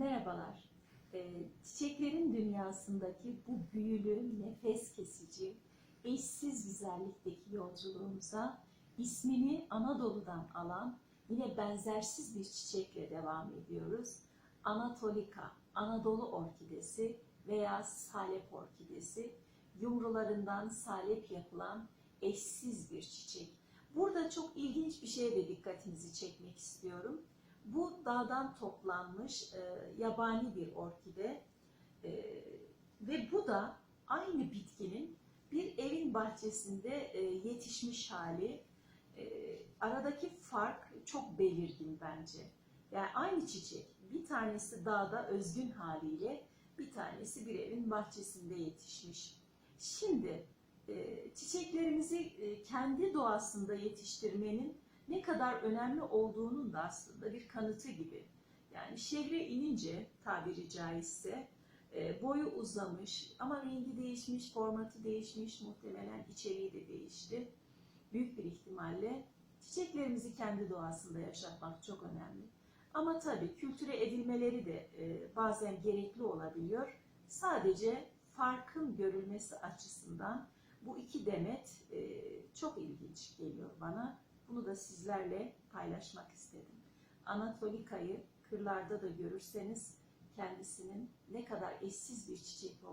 Merhabalar. Ee, çiçeklerin dünyasındaki bu büyülü, nefes kesici, eşsiz güzellikteki yolculuğumuza ismini Anadolu'dan alan yine benzersiz bir çiçekle devam ediyoruz. Anatolika, Anadolu orkidesi veya salep orkidesi, yumrularından salep yapılan eşsiz bir çiçek. Burada çok ilginç bir şeye de dikkatinizi çekmek istiyorum. Bu dağdan toplanmış e, yabani bir orkide E, ve bu da aynı bitkinin bir evin bahçesinde e, yetişmiş hali. E, aradaki fark çok belirgin bence. Yani aynı çiçek bir tanesi dağda özgün haliyle bir tanesi bir evin bahçesinde yetişmiş. Şimdi e, çiçeklerimizi e, kendi doğasında yetiştirmenin ne kadar önemli olduğunun da aslında bir kanıtı gibi. Yani şehre inince tabiri caizse e, boyu uzamış ama rengi değişmiş, formatı değişmiş, muhtemelen içeriği de değişti. Büyük bir ihtimalle çiçeklerimizi kendi doğasında yaşatmak çok önemli. Ama tabii kültüre edilmeleri de e, bazen gerekli olabiliyor. Sadece farkın görülmesi açısından bu iki demet e, çok ilginç geliyor bana. Bunu da sizlerle paylaşmak istedim. Anatolika'yı kırlarda da görürseniz kendisinin ne kadar eşsiz bir çiçek.